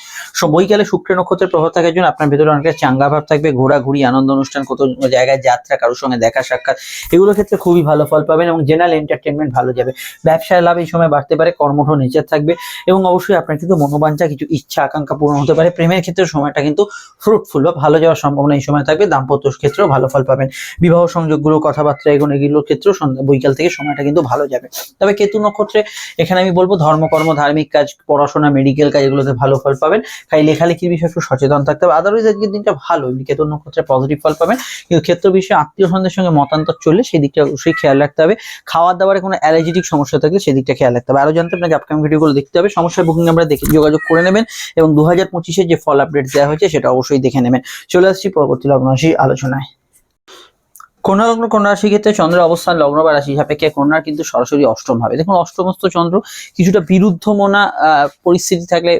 বৈকালে শুক্র নক্ষত্রের প্রভাব থাকার জন্য আপনার ভেতরে অনেকটা চাঙ্গা ভাব থাকবে, ঘোরাঘুরি, আনন্দ অনুষ্ঠান, কোথাও জায়গায় যাত্রা, কারোর সঙ্গে দেখা সাক্ষাৎ এগুলোর ক্ষেত্রে খুবই ভালো ফল পাবেন এবং জেনারেল এন্টারটেনমেন্ট ভালো যাবে। ব্যবসায় লাভ এই সময় বাড়তে পারে, কর্মঠ নেচার থাকবে এবং অবশ্যই আপনার কিন্তু মনোবাঞ্ছা, কিছু ইচ্ছা, আকাঙ্ক্ষা পূরণ হতে পারে। প্রেমের ক্ষেত্রে সময়টা কিন্তু ফ্রুটফুল বা ভালো যাওয়ার সম্ভাবনা এই সময় থাকবে। দাম্পত্য ক্ষেত্রেও ভালো ফল পাবেন। বিবাহ সংযোগগুলো, কথাবার্তা এগুলো, এগুলোর ক্ষেত্রেও বৈকাল থেকে সময়টা কিন্তু ভালো যাবে। তবে কেতু নক্ষত্রে এখানে আমি বলব ধর্মকর্ম, ধার্মিক কাজ, পড়াশোনা মেডিকেল কাজ এগুলোতে ভালো ফল পাবেন। তাই লেখালেখির বিষয়ে একটু সচেতন থাকতে হবে। আদারওয়াইজ আজকের দিনটা ভালো। কেতু নক্ষত্রে পজিটিভ ফল পাবেন। কিন্তু ক্ষেত্র বিষয়ে আত্মীয় স্বজনদের সঙ্গে মতান্তর চললে সেই দিকটা অবশ্যই খেয়াল রাখতে হবে। খাওয়া দাওয়ারে কোনো অ্যালার্জিটিক সমস্যা থাকলে সেদিকটা খেয়াল রাখতে হবে। আরও জানতে আপনাকে আপকামিং ভিডিওগুলো দেখতে হবে। সমস্যার বুকিং আমরা দেখে যোগাযোগ করে নেবেন এবং দু হাজার যে ফল আপডেট দেওয়া হয়েছে সেটা অবশ্যই দেখে নেবেন। চলে আসছি পরবর্তী লগ্নরাশি আলোচনায়। কন্যা লগ্ন, কন্যা ক্ষেত্রে চন্দ্রের অবস্থান লগ্ন বা রাশি সাপেক্ষে কন্যার কিন্তু সরাসরি অষ্টম হবে দেখুন অষ্টমস্ত চন্দ্র কিছুটা বিরুদ্ধ মনা পরিস্থিতি থাকলে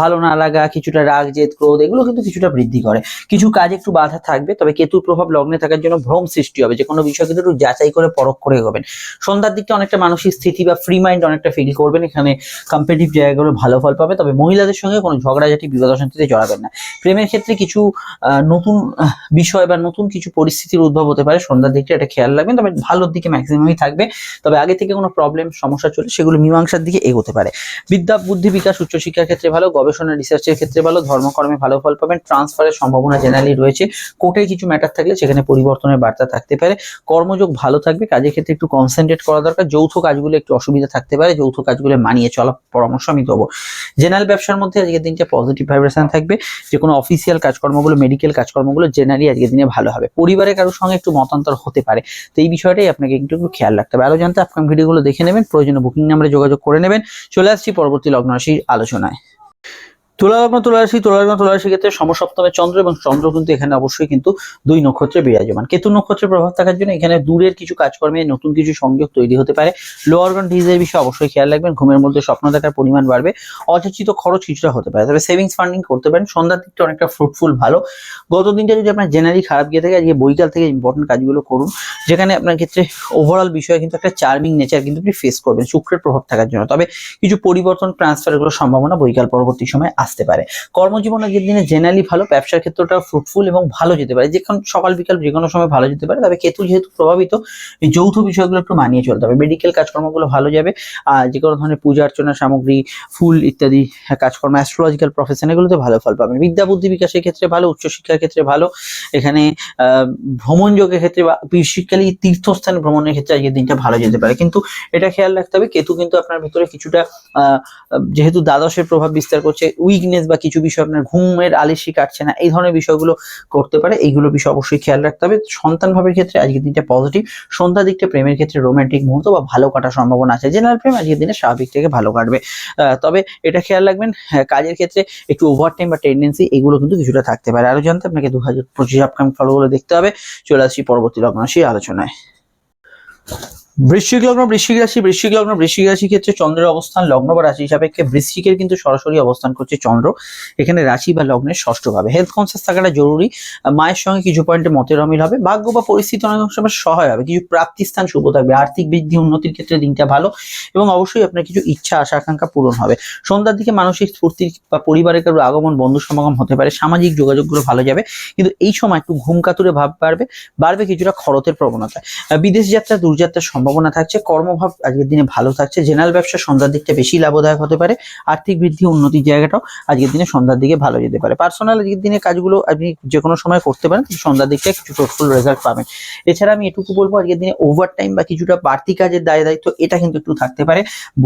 ভালো না লাগা, কিছুটা রাগ, জেদ, ক্রোধ, এগুলো কিন্তু কিছুটা বৃদ্ধি করে। কিছু কাজ একটু বাধা থাকবে, তবে কেতুর প্রভাব লগ্নে থাকার জন্য ভ্রম সৃষ্টি হবে। যে কোনো বিষয় কিন্তু একটু যাচাই করে পরখ করে এগোবেন। সন্ধ্যার দিকটা অনেকটা মানসিক স্থিতি বা ফ্রি মাইন্ড অনেকটা ফিল করবেন। এখানে কম্পিটিভ জায়গাগুলো ভালো ফল পাবে, তবে মহিলাদের সঙ্গে কোনো ঝগড়াঝাটি, বিবাদ অশান্তিতে জড়াবেন না। প্রেমের ক্ষেত্রে কিছু নতুন বিষয় বা নতুন কিছু পরিস্থিতির উদ্ভব হতে পারে, সন্ধ্যার দিকটা এটা খেয়াল রাখবেন, তবে ভালোর দিকে ম্যাক্সিমামই থাকবে। তবে আগে থেকে কোনো প্রবলেম সমস্যা চলে, সেগুলো মীমাংসার দিকে এগোতে পারে। বিদ্যা, বুদ্ধি বিকাশ উচ্চশিক্ষার ক্ষেত্রে ভালো, গবেষণা রিসার্চের ক্ষেত্রে ভালো, ধর্মকর্মে ভালো ফল পাবেন ট্রান্সফারের সম্ভাবনা জেনারেলি রয়েছে। কোর্টের কিছু ম্যাটার থাকলে সেখানে পরিবর্তনের বার্তা থাকতে পারে। কর্মযোগ ভালো থাকবে, কাজের ক্ষেত্রে একটু কনসেন্ট্রেট করা দরকার, যৌথ কাজগুলো একটু অসুবিধা থাকতে পারে, যৌথ কাজগুলো মানিয়ে চলা পরামর্শ আমি দেবো। জেনারেল ব্যবসার মধ্যে আজকের দিনটা পজিটিভ ভাইব্রেশন থাকবে যে কোনো অফিসিয়াল কাজকর্মগুলো মেডিকেল কাজকর্মগুলো জেনারেলি আজকের দিনে ভালো হবে। পরিবারের কারোর সঙ্গে একটু মতান্তর হতে পারে। তো এই বিষয়টাই আপনাকে একটু একটু খেয়াল রাখতে হবে। আরও জানতে আপনার ভিডিওগুলো দেখে নেবেন। প্রয়োজনীয় বুকিং নাম্বারে যোগাযোগ করে নেবেন। চলে আসছি পরবর্তী লগ্নরাশির আলোচনায়। তুলা লগ্ন, তুলা রাশি, তুলা লগ্ন, তুলা রাশি ক্ষেত্রে সমসপ্তমে চন্দ্র এবং চন্দ্র কিন্তু এখানে অবশ্যই কিন্তু দুই নক্ষত্রে বিরাজমান। কেতু নক্ষত্রের প্রভাব থাকার জন্য এখানে দূরের কিছু কাজকর্মে নতুন কিছু সংযোগ তৈরি হতে পারে। লো ডিজিজের বিষয়ে অবশ্যই খেয়াল রাখবেন। ঘুমের মধ্যে স্বপ্ন দেখার পরিমাণ বাড়বে। অযাচিত খরচ কিছুটা হতে পারে। তবে সেভিংস ফান্ডিং করতে পারেন। সন্ধ্যার দিকটা অনেকটা ফ্রুটফুল ভালো। গত দিনটা যদি আপনার জেনারেলি খারাপ গিয়ে থাকে, আজকে বৈকাল থেকে ইম্পর্টেন্ট কাজগুলো করুন। যেখানে আপনার ক্ষেত্রে ওভারঅল বিষয়ে কিন্তু একটা চার্মিং নেচার কিন্তু আপনি ফেস করবেন। শুক্রের প্রভাব থাকার জন্য। তবে কিছু পরিবর্তন ট্রান্সফার এগুলো সম্ভাবনা বৈকাল পরবর্তী সময় আসতে পারে। কর্মজীবন আজকের দিনে জেনারেলি ভালো, ব্যবসার ক্ষেত্রটা ফ্রুটফুল এবং ভালো যেতে পারে। যে কোনো সকাল, বিকাল যে কোনো সময় ভালো যেতে পারে। তবে কেতু যেহেতু প্রভাবিত যৌথ বিষয়গুলো একটু মানিয়ে চলতে হবে। মেডিকেল কাজকর্মগুলো ভালো যাবে। আর যে কোনো ধরনের পূজা অর্চনা, সামগ্রী, ফুল ইত্যাদি কাজকর্ম অ্যাস্ট্রোলজিক্যাল প্রফেশন এগুলোতে ভালো ফল পাবেন। বিদ্যা বুদ্ধি বিকাশের ক্ষেত্রে ভালো, উচ্চশিক্ষার ক্ষেত্রে ভালো। এখানে ভ্রমণ যোগের ক্ষেত্রে বা বেসিক্যালি তীর্থস্থানে ভ্রমণের ক্ষেত্রে আজকের দিনটা ভালো যেতে পারে। কিন্তু এটা খেয়াল রাখতে হবে, কেতু কিন্তু আপনার ভিতরে কিছুটা যেহেতু দ্বাদশের প্রভাব বিস্তার করছে উইকনেস বা কিছু বিষয় আপনার ঘুমের আলিসি কাটছে না এই ধরনের বিষয়গুলো করতে পারে এইগুলো বিষয় অবশ্যই খেয়াল রাখতে হবে। সন্তান ভাবের ক্ষেত্রে আজকের দিনটা পজিটিভ সন্ধ্যা দিকটা প্রেমের ক্ষেত্রে রোমান্টিক মুহূর্ত বা ভালো কাটার সম্ভাবনা আছে। জেনারেল প্রেম আজকের দিনে স্বাভাবিক থেকে ভালো কাটবে। তবে এটা খেয়াল রাখবেন হ্যাঁ, কাজের ক্ষেত্রে একটু ওভার টাইম বা টেন্ডেন্সি এগুলো কিন্তু কিছুটা থাকতে পারে। আরও জানতে আপনাকে দু হাজার পঁচিশ আপকামিং ফলগুলো দেখতে হবে। চলে আসছি পরবর্তী লগ্ন রাশি আলোচনায়। বৃশ্চিক লগ্ন বৃশ্চিক রাশি বৃশ্চিক লগ্ন বৃশ্চিক রাশি ক্ষেত্রে চন্দ্রের অবস্থান লগ্ন বা রাশি সাপেক্ষে বৃশ্চিকের কিন্তু সরাসরি অবস্থান করছে চন্দ্র। এখানে রাশি বা লগ্নের ষষ্ঠ ভাবে। হেলথ কনসিয়াস থাকাটা জরুরি। মায়ের সঙ্গে কিছু পয়েন্টে মতের অমিল হবে। ভাগ্য বা পরিস্থিতি অনেক সময় সহায় হবে। কিছু প্রাপ্তি স্থান শুভ থাকবে। আর্থিক বৃদ্ধি, উন্নতির ক্ষেত্রে দিনটা ভালো এবং অবশ্যই আপনার কিছু ইচ্ছা, আশা, আকাঙ্ক্ষা পূরণ হবে। সন্ধ্যার দিকে মানসিক স্ফূর্তি বা পরিবারের কারও আগমন, বন্ধু সমাগম হতে পারে। সামাজিক যোগাযোগগুলো ভালো যাবে। কিন্তু এই সময় একটু ঘুম কাতুরে ভাব বাড়বে। বাড়বে কিছুটা খরচের প্রবণতা। বিদেশ যাত্রা দূরযাত্রার সম্ভাবনা থাকছে। কর্মভাব আজকের দিনে ভালো থাকছে। জেনারেল ব্যবসা সন্ধ্যার দিকটা বেশি লাভদায়ক হতে পারে। আর্থিক বৃদ্ধি, উন্নতির জায়গাটাও আজকের দিনে সন্ধ্যার দিকে ভালো যেতে পারে। পার্সোনাল আজকের দিনে কাজগুলো আপনি যে কোনো সময় করতে পারেন, কিন্তু সন্ধ্যার দিকটা কিছু টোটফুল রেজাল্ট পাবেন। এছাড়া আমি এটুকু বলব, আজকের দিনে ওভার টাইম বা কিছুটা বাড়তি কাজের দায় দায়িত্ব, এটা কিন্তু একটু থাকতে পারে।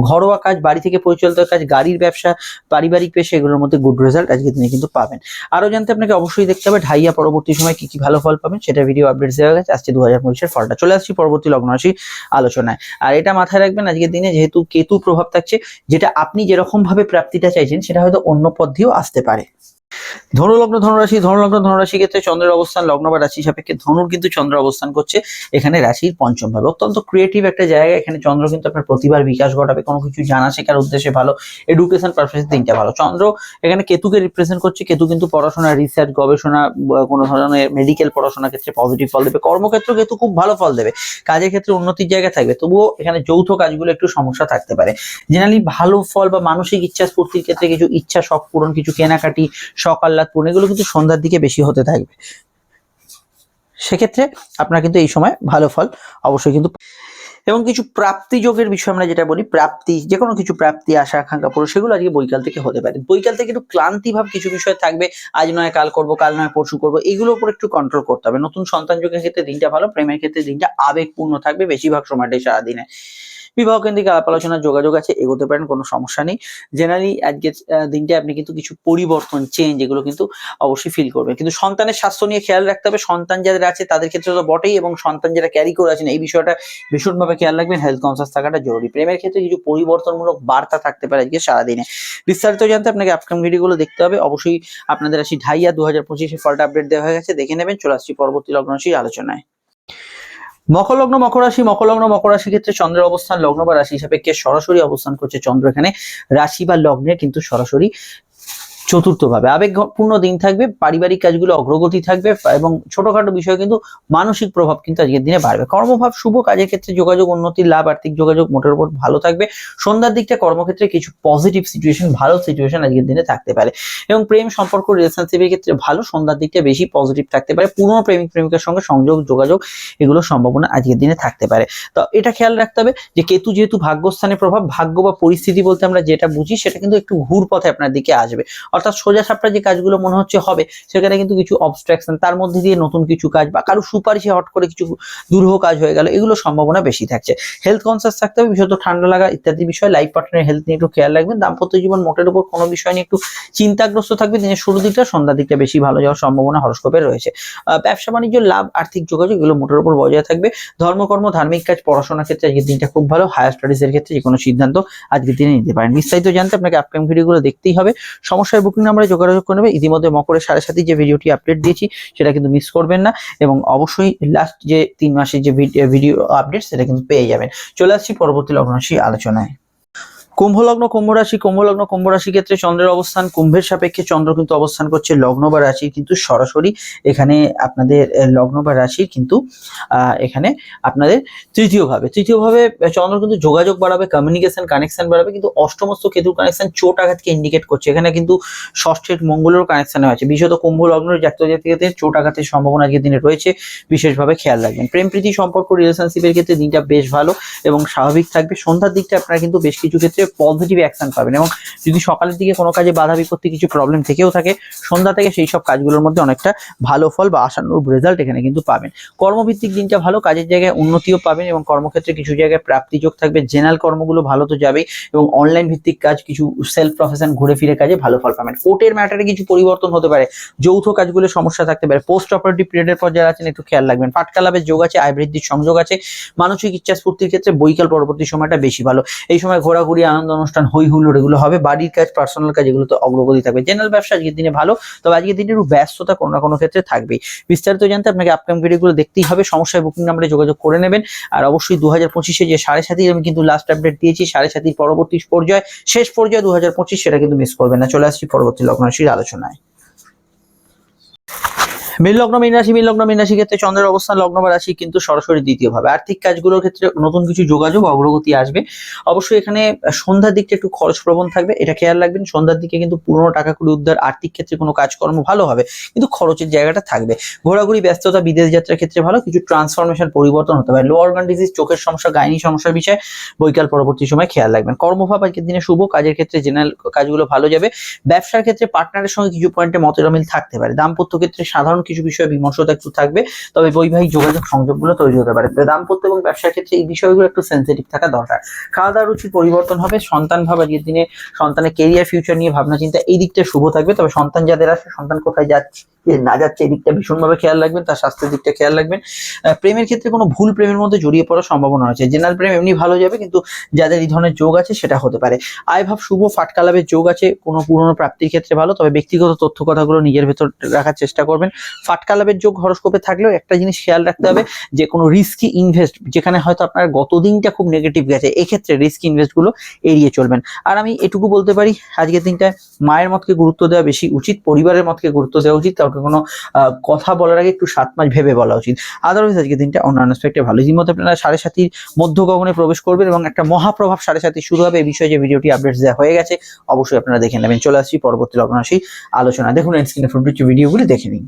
ঘরোয়া কাজ, বাড়ি থেকে পরিচালিত কাজ, গাড়ির ব্যবসা, পারিবারিক পেশা, এগুলোর মধ্যে গুড রেজাল্ট আজকের দিনে কিন্তু পাবেন। আরও জানতে আপনাকে অবশ্যই দেখতে হবে, ঢাইয়া পরবর্তী সময় কি কি ভালো ফল পাবেন, সেটা ভিডিও আপডেট দেওয়া গেছে। আজকে দু হাজার পঁচিশের ফলটা চলে আসছি, পরবর্তী লগ্ন রাশি আলোচনায়। আর এটা মাথায় রাখবেন, আজকের দিনে যেহেতু কেতু প্রভাব থাকছে, যেটা আপনি যেরকম ভাবে প্রাপ্তিটা চাইছেন, সেটা হয়তো অন্য পথ দিয়েও আসতে পারে। ধনুলগ্ন, ধনুরাশি ধনুলগ্ন, ধনুরাশি ক্ষেত্রে চন্দ্রের অবস্থান, লগ্ন বা রাশি সাপেক্ষে ধনুর কিন্তু চন্দ্র অবস্থান করছে। এখানে রাশির পঞ্চম ভাবে অত্যন্ত ক্রিয়েটিভ একটা জায়গা এখানে চন্দ্র কিন্তু আপনার প্রতিভার বিকাশ ঘটাবে। কোনো কিছু জানা শেখার উদ্দেশ্যে ভালো। এডুকেশন পারপাসে দিনটা ভালো। চন্দ্র এখানে কেতুকে রিপ্রেজেন্ট করছে। কেতু কিন্তু পড়াশোনা রিসার্চ গবেষণা কোনো ধরনের মেডিকেল পড়াশোনার ক্ষেত্রে পজিটিভ ফল দেবে। কর্মক্ষেত্রে কেতু খুব ভালো ফল দেবে। কাজের ক্ষেত্রে উন্নতির জায়গা থাকবে। তবুও এখানে যৌথ কাজগুলো একটু সমস্যা থাকতে পারে। জেনারেলি ভালো ফল বা মানসিক ইচ্ছা স্ফূর্তির ক্ষেত্রে কিছু ইচ্ছা শখ পূরণ, কিছু কেনাকাটি শখ আহ্লাদ পূরণ এগুলো কিন্তু সন্ধ্যার দিকে বেশি হতে থাকবে। সেক্ষেত্রে আপনার কিন্তু এই সময় ভালো ফল অবশ্যই কিন্তু এবং কিছু প্রাপ্তি যোগের বিষয় আমরা যেটা বলি, প্রাপ্তি যে কোনো কিছু প্রাপ্তি, আশা, আকাঙ্ক্ষা পুরো সেগুলো আজকে বৈকাল থেকে হতে পারে। বৈকাল থেকে একটু ক্লান্তি ভাব কিছু বিষয় থাকবে, আজ নয়, কাল করব, কাল নয়, পরশু করব, এগুলোর উপর একটু কন্ট্রোল করতে হবে। নতুন সন্তান যোগের ক্ষেত্রে দিনটা ভালো, প্রেমের ক্ষেত্রে দিনটা আবেগপূর্ণ থাকবে, বেশিরভাগ সময়টাই সারাদিনে। বিবাহ কেন্দ্রিক আলাপ আলোচনার যোগাযোগ আছে এগোতে পারেন কোনো সমস্যা নেই। জেনারেলি আজকে আহ, দিনটা আপনি কিন্তু কিছু পরিবর্তন চেঞ্জ এগুলো কিন্তু অবশ্যই ফিল করবেন। কিন্তু সন্তানের স্বাস্থ্য নিয়ে খেয়াল রাখতে হবে। সন্তান যাদের আছে তাদের ক্ষেত্রে তো বটেই এবং সন্তান যারা ক্যারি করে আছেন এই বিষয়টা ভীষণভাবে খেয়াল রাখবেন। হেলথ কনসাস থাকাটা জরুরি। প্রেমের ক্ষেত্রে কিছু পরিবর্তনমূলক বার্তা থাকতে পারে আজকে সারাদিনে। বিস্তারিত জানতে আপনাকে আপকামিং ভিডিওগুলো দেখতে হবে। অবশ্যই আপনাদের আসি ঢাইয়া দু হাজার পঁচিশে ফলটা আপডেট দেওয়া হয়ে গেছে। দেখে নেবেন চলে আসছি পরবর্তী লগ্ন রাশির আলোচনায়। মকর মকরাশি মকর রাশি, মকরলগ্ন, মকর রাশি ক্ষেত্রে চন্দ্রের অবস্থান, লগ্ন বা রাশি হিসাবে কে সরাসরি অবস্থান করছে চন্দ্র এখানে? রাশি বা লগ্নের কিন্তু সরাসরি চতুর্থ ভাবে আবেগপূর্ণ দিন থাকবে, পারিবারিক কাজগুলো অগ্রগতি থাকবে, এবং ছোটখাটো বিষয়ে কিন্তু মানসিক প্রভাব কিন্তু আজকের দিনে বাড়বে। কর্মভাব শুভ, কাজের ক্ষেত্রে যোগাযোগ উন্নতির লাভ, আর্থিক যোগাযোগ মোটের উপর ভালো থাকবে। সন্ধ্যার দিকটা কর্মক্ষেত্রে কিছু পজিটিভ সিচুয়েশন ভালো সিচুয়েশন আজকের দিনে থাকতে পারে। এবং প্রেম সম্পর্ক রিলেশনশিপের ক্ষেত্রে ভালো, সন্ধ্যার দিকটা বেশি পজিটিভ থাকতে পারে। পুরনো প্রেমিক, প্রেমিকার সঙ্গে সংযোগ, যোগাযোগ এগুলোর সম্ভাবনা আজকের দিনে থাকতে পারে। তো এটা খেয়াল রাখতে হবে যে কেতু যেহেতু ভাগ্যস্থানের প্রভাব, ভাগ্য বা পরিস্থিতি বলতে আমরা যেটা বুঝি, সেটা কিন্তু একটু ঘুর পথে আপনার দিকে আসবে। অর্থাৎ সোজা সাপটা যে কাজগুলো মনে হচ্ছে হবে, সেখানে কিন্তু কিছু অবস্ট্রাকশন তার মধ্যে দিয়ে নতুন কিছু কাজ বা কারও সুপারিশে হট করে কিছু দুরূহ কাজ হয়ে গেল, এগুলো সম্ভাবনা বেশি থাকছে। হেলথ কনসিয়াস থাকতে হবে, বিশেষত ঠান্ডা লাগা ইত্যাদি বিষয় লাইফ পার্টনারের হেলথ নিয়ে একটু খেয়াল রাখবেন। দাম্পত্য জীবন মোটের উপর কোনো বিষয় নিয়ে একটু চিন্তাগ্রস্ত থাকবে দিনের শুরু দিকটা সন্ধ্যা দিকটা বেশি ভালো যাওয়ার সম্ভাবনা হরস্কোপে রয়েছে। ব্যবসা বাণিজ্য, লাভ, আর্থিক যোগাযোগ, এগুলো মোটের উপর বজায় থাকবে। ধর্মকর্ম, ধার্মিক কাজ, পড়াশোনার ক্ষেত্রে আজকের দিনটা খুব ভালো। হায়ার স্টাডিজ এর ক্ষেত্রে যে কোনো সিদ্ধান্ত আজকের দিনে নিতে পারেন। বিস্তারিত জানতে আপনাকে আপকামিং ভিডিওগুলো দেখতেই হবে। সমস্যার বুকিং নাম্বারে যোগাযোগ করে নেবে। ইতিমধ্যে মকরের সাড়ে সাথে যে ভিডিওটি আপডেট দিয়েছি, সেটা কিন্তু মিস করবেন না এবং অবশ্যই লাস্ট যে তিন মাসের যে ভিডিও আপডেট সেটা কিন্তু পেয়ে যাবেন। চলে আসছি পরবর্তী লগ্নরাশি আলোচনায়। কুম্ভ লগ্ন কুম্ভ রাশি কুম্ভ লগ্ন কুম্ভ রাশি ক্ষেত্রে চন্দ্রের অবস্থান, কুম্ভের সাপেক্ষে চন্দ্র কিন্তু অবস্থান করছে লগ্ন বা রাশি, কিন্তু সরাসরি এখানে আপনাদের লগ্ন বা রাশির কিন্তু এখানে আপনাদের তৃতীয় ভাবে। তৃতীয় ভাবে চন্দ্র কিন্তু যোগাযোগ বাড়াবে কমিউনিকেশন কানেকশন বাড়াবে, কিন্তু অষ্টমস্ত কেতুর কানেকশন চোট আঘাতকে ইন্ডিকেট করছে। এখানে কিন্তু ষষ্ঠের মঙ্গলের কানেকশন আছে। বিশেষত কুম্ভ লগ্নের জাতীয় জাতিকাদের চোট আঘাতের সম্ভাবনা আজকের দিনে রয়েছে। বিশেষভাবে খেয়াল রাখবেন। প্রেম, প্রীতি, সম্পর্ক রিলেশনশিপের ক্ষেত্রে দিনটা বেশ ভালো এবং স্বাভাবিক থাকবে। সন্ধ্যার দিকটা আপনারা কিন্তু বেশ কিছু ক্ষেত্রে পজিটিভ অ্যাকশন পাবেন এবং যদি সকালের দিকে কোনো কাজে বাধা বিপত্তি কিছু প্রবলেম থেকেও থাকে, সন্ধ্যা থেকে সেই সব কাজগুলোর মধ্যে অনেকটা ভালো ফল বা আশানুরূপ রেজাল্ট এখানে কিন্তু পাবেন। কর্মভিত্তিক দিনটা ভালো, কাজের জায়গায় উন্নতিও পাবেন এবং কর্মক্ষেত্রে কিছু জায়গায় প্রাপ্তিযোগ থাকবে। জেনারেল কর্মগুলো ভালো তো যাবেই এবং অনলাইন ভিত্তিক কাজ, কিছু সেলফ প্রফেশন ঘুরে ফিরে কাজে ভালো ফল পাবেন। কোর্টের ম্যাটারে কিছু পরিবর্তন হতে পারে। যৌথ কাজগুলো সমস্যা থাকতে পারে। পোস্ট অপারেটিভ পিরিয়ডের পর যারা আছেন, একটু খেয়াল রাখবেন। পাটকা লাভের যোগ আছে, আয় বৃদ্ধির সংযোগ আছে। মানসিক ইচ্ছা স্ফূর্তির ক্ষেত্রে বৈকাল পরবর্তী সময়টা বেশি ভালো। এই সময় ঘোরাঘুরি, আনন্দ অনুষ্ঠান হই হুল্লোড়, এগুলো হবে। বাড়ির কাজ পার্সোনাল কাজ এগুলো তো অগ্রগতি থাকবে। জেনারেল ব্যবসা আজকের দিনে ভালো, তবে আজকের দিনে একটু ব্যস্ততা কোনো না কোনো ক্ষেত্রে থাকবে বিস্তারিত জানতে আপনাকে আপকাম ভিডিওগুলো দেখতেই হবে। সমস্যায় বুকিং নাম্বারে যোগাযোগ করে নেবেন। আর অবশ্যই দু হাজার পঁচিশে যে সাড়ে সাতির আমি কিন্তু লাস্ট আপডেট দিয়েছি, সাড়ে সাতির পরবর্তী পর্যায়ে, শেষ পর্যায়ে দু হাজার পঁচিশ, সেটা কিন্তু মিস করবেন না। চলে আসছি পরবর্তী লগ্ন আলোচনায়। মীন লগ্ন, মীন রাশি, মীন লগ্ন, মীন রাশি ক্ষেত্রে চন্দ্রের অবস্থান, লগ্ন বা রাশি কিন্তু সরাসরি দ্বিতীয় ভাবে আর্থিক কাজগুলোর ক্ষেত্রে নতুন কিছু যোগাযোগ, অগ্রগতি আসবে। অবশ্যই এখানে সন্ধ্যার দিকটা একটু খরচ প্রবণ থাকবে, এটা খেয়াল রাখবেন। সন্ধ্যার দিকে কিন্তু পুরোনো টাকা কুড়ি উদ্ধার, আর্থিক ক্ষেত্রে কোনো কাজকর্ম ভালো হবে, কিন্তু খরচের জায়গাটা থাকবে। ঘোরাঘুরি, ব্যস্ততা, বিদেশ যাত্রার ক্ষেত্রে ভালো, কিছু ট্রান্সফরমেশন পরিবর্তন হতে পারে। লো অর্গান ডিজিজ চোখের সমস্যা, গাইনি সমস্যার বিষয়ে, বৈকাল পরবর্তী সময় খেয়াল রাখবেন। কর্মভাব আজকের দিনে শুভ, কাজের ক্ষেত্রে জেনারেল কাজগুলো ভালো যাবে। ব্যবসার ক্ষেত্রে পার্টনারের সঙ্গে কিছু পয়েন্টে মতের অমিল থাকতে পারে। দাম্পত্য ক্ষেত্রে সাধারণ কিছু বিষয়ে বিমর্ষতা একটু থাকবে। তবে বৈবাহিক যোগাযোগ সংযোগগুলো তৈরি হতে পারে। দাম্পত্য এবং ব্যবসার ক্ষেত্রে এই বিষয়গুলো একটু সেন্সিটিভ থাকা দরকার। খাওয়া দাওয়ার রুচির পরিবর্তন হবে, সন্তান ভাব আজকের দিনে সন্তানের কেরিয়ার ফিউচার নিয়ে ভাবনা চিন্তা এই দিকটা শুভ থাকবে। তবে সন্তান যাদের আসে সন্তান কোথায় যাচ্ছে? না যাচ্ছে, এই দিকটা ভীষণভাবে খেয়াল রাখবেন, তার স্বাস্থ্যের দিকটা খেয়াল রাখবেন। প্রেমের ক্ষেত্রে কোনো ভুল প্রেমের মধ্যে জড়িয়ে পড়ার সম্ভাবনা রয়েছে। জেনারেল প্রেম এমনি ভালো যাবে, কিন্তু যাদের এই ধরনের যোগ আছে, সেটা হতে পারে। আয় ভাব, শুভ, ফাটকা লাভের যোগ আছে, কোনো পুরনো প্রাপ্তির ক্ষেত্রে ভালো, তবে ব্যক্তিগত তথ্য কথাগুলো নিজের ভেতর রাখার চেষ্টা করবেন। ফাটকা লাভের যোগ হরস্কোপে থাকলেও একটা জিনিস খেয়াল রাখতে হবে, যে কোনো রিস্কি ইনভেস্ট যেখানে হয়তো আপনার গত দিনটা খুব নেগেটিভ গেছে, এক্ষেত্রে রিস্কি ইনভেস্টগুলো এড়িয়ে চলবেন। আর আমি এটুকু বলতে পারি, আজকের দিনটায় মায়ের মতকে গুরুত্ব দেওয়া বেশি উচিত, পরিবারের মতকে গুরুত্ব দেওয়া উচিত কাউকে কোনো কথা বলার আগে একটু সাত মাস ভেবে বলা উচিত। আদারওয়াইজ আজকে দিনটা অন্যান্য স্পেক্টে ভালো। ইতিমধ্যে আপনারা সাড়ে সাতির মধ্য গগনে প্রবেশ করবেন এবং একটা মহাপ্রভাব সাড়ে সাতি শুরু হবে। এই বিষয়ে যে ভিডিওটি আপডেট দেওয়া হয়ে গেছে, অবশ্যই আপনারা দেখে নেবেন। চলে আসছি পরবর্তী লগ্ন আলোচনা দেখুন স্ক্রিনে ফুটবল ভিডিওগুলি দেখে নিন।